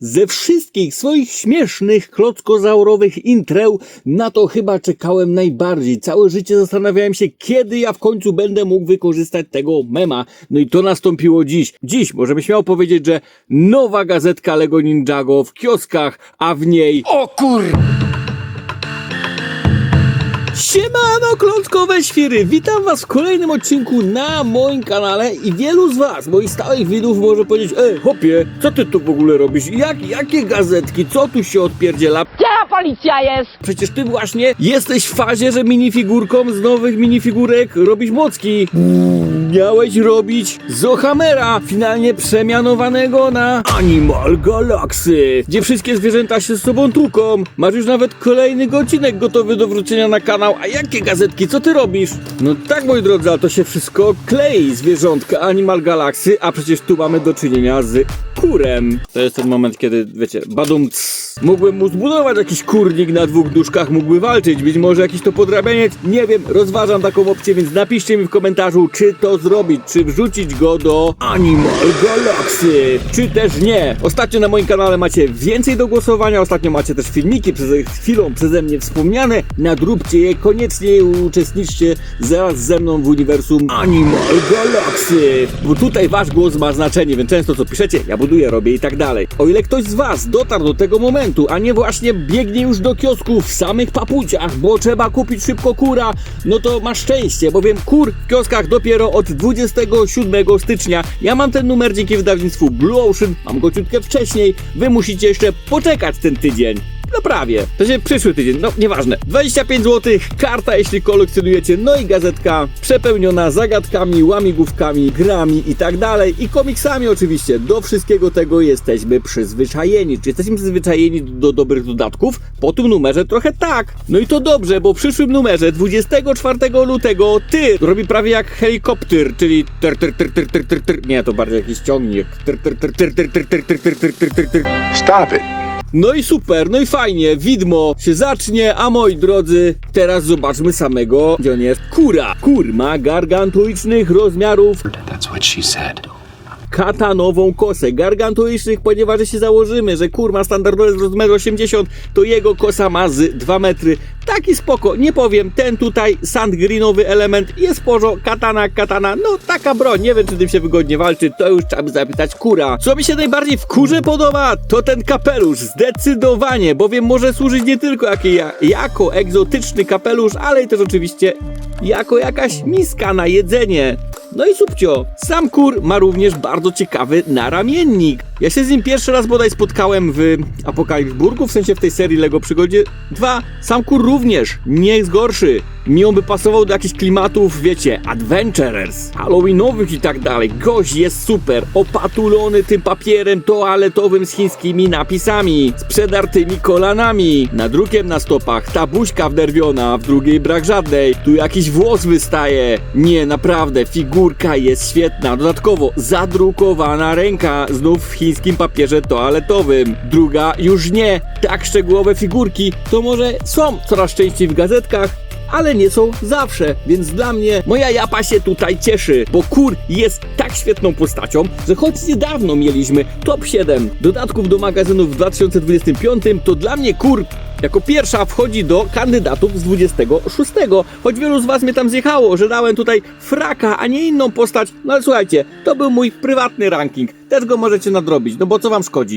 Ze wszystkich swoich śmiesznych, klockozaurowych intreł na to chyba czekałem najbardziej. Całe życie zastanawiałem się, kiedy ja w końcu będę mógł wykorzystać tego mema. No i to nastąpiło dziś. Dziś możemy śmiało powiedzieć, że nowa gazetka Lego Ninjago w kioskach, a w niej... O kur... Siemano klockowe świry, witam was w kolejnym odcinku na moim kanale i wielu z was, moich stałych widzów może powiedzieć Ej hopie, co ty tu w ogóle robisz? Jak, jakie gazetki? Co tu się odpierdziela? Gdzie policja jest? Przecież ty właśnie jesteś w fazie, że minifigurką z nowych minifigurek robisz mocki. Miałeś robić Zohamera, finalnie przemianowanego na Animal Galaxy, gdzie wszystkie zwierzęta się z sobą tłuką. Masz już nawet kolejny odcinek gotowy do wrócenia na kanał. A jakie gazetki? Co ty robisz? No tak, moi drodzy, ale to się wszystko klei. Zwierzątka Animal Galaxy, a przecież tu mamy do czynienia z kurem. To jest ten moment, kiedy, wiecie, badum cs. Mógłbym mu zbudować jakiś kurnik na dwóch duszkach, mógłby walczyć, być może jakiś to podrabianiec, nie wiem, rozważam taką opcję, więc napiszcie mi w komentarzu, czy to zrobić, czy wrzucić go do Animal Galaxy, czy też nie. Ostatnio na moim kanale macie więcej do głosowania, ostatnio macie też filmiki przed chwilą przeze mnie wspomniane, nadróbcie je, koniecznie uczestniczcie zaraz ze mną w uniwersum Animal Galaxy, bo tutaj wasz głos ma znaczenie, więc często co piszecie, ja robię i tak dalej. O ile ktoś z was dotarł do tego momentu, a nie właśnie biegnie już do kiosku w samych papuciach, bo trzeba kupić szybko kura, no to ma szczęście, bowiem kur w kioskach dopiero od 27 stycznia. Ja mam ten numer dzięki wydawnictwu Blue Ocean, mam go ciutkę wcześniej, wy musicie jeszcze poczekać ten tydzień. No prawie. To się przyszły tydzień, no nieważne. 25 zł, karta jeśli kolekcjonujecie, no i gazetka przepełniona zagadkami, łamigłówkami, grami i tak dalej. I komiksami oczywiście. Do wszystkiego tego jesteśmy przyzwyczajeni. Czy jesteśmy przyzwyczajeni do, do dobrych dodatków? Po tym numerze trochę tak. No i to dobrze, bo w przyszłym numerze 24 lutego ty robi prawie jak helikopter, czyli ter, ter, ter, ter, ter, ter, ter. Nie, to bardziej jakiś ciągnik. Ter, ter, ter, ter, ter, ter, ter, ter, ter, ter, ter, ter, ter. Stop it. No i super, no i fajnie, widmo się zacznie, a moi drodzy, teraz zobaczmy samego, gdzie on jest, kura. Kur ma gargantuicznych rozmiarów That's what she said. Katanową kosę. Gargantuicznych, ponieważ się założymy, że kur ma standardowy rozmiar 80, to jego kosa ma z 2 metry. Taki spoko, nie powiem, ten tutaj sand greenowy element jest porzo, katana, katana, no taka broń, nie wiem czy tym się wygodnie walczy, to już trzeba by zapytać kura. Co mi się najbardziej w kurze podoba, to ten kapelusz, zdecydowanie, bowiem może służyć nie tylko jako, jako egzotyczny kapelusz, ale też oczywiście jako jakaś miska na jedzenie. No i subcio, sam kur ma również bardzo ciekawy naramiennik. Ja się z nim pierwszy raz bodaj spotkałem w Apokalipsburgu, w sensie w tej serii Lego Przygodzie 2. Sam kur również nie jest gorszy. Mi on by pasował do jakichś klimatów, wiecie, adventurers, halloweenowych i tak dalej. Gość jest super, opatulony tym papierem toaletowym z chińskimi napisami, z przedartymi kolanami, nadrukiem na stopach, ta buźka wderwiona, w drugiej brak żadnej, tu jakiś włos wystaje. Nie, naprawdę, figurka jest świetna. Dodatkowo zadrukowana ręka, znów w chińskim papierze toaletowym. Druga już nie. Tak szczegółowe figurki to może są coraz częściej w gazetkach, ale nie są zawsze, więc dla mnie moja japa się tutaj cieszy, bo kur jest tak świetną postacią, że choć niedawno mieliśmy top 7 dodatków do magazynów w 2025, to dla mnie kur jako pierwsza wchodzi do kandydatów z 26, choć wielu z was mnie tam zjechało, że dałem tutaj fraka, a nie inną postać, no ale słuchajcie, to był mój prywatny ranking, też go możecie nadrobić, no bo co wam szkodzi?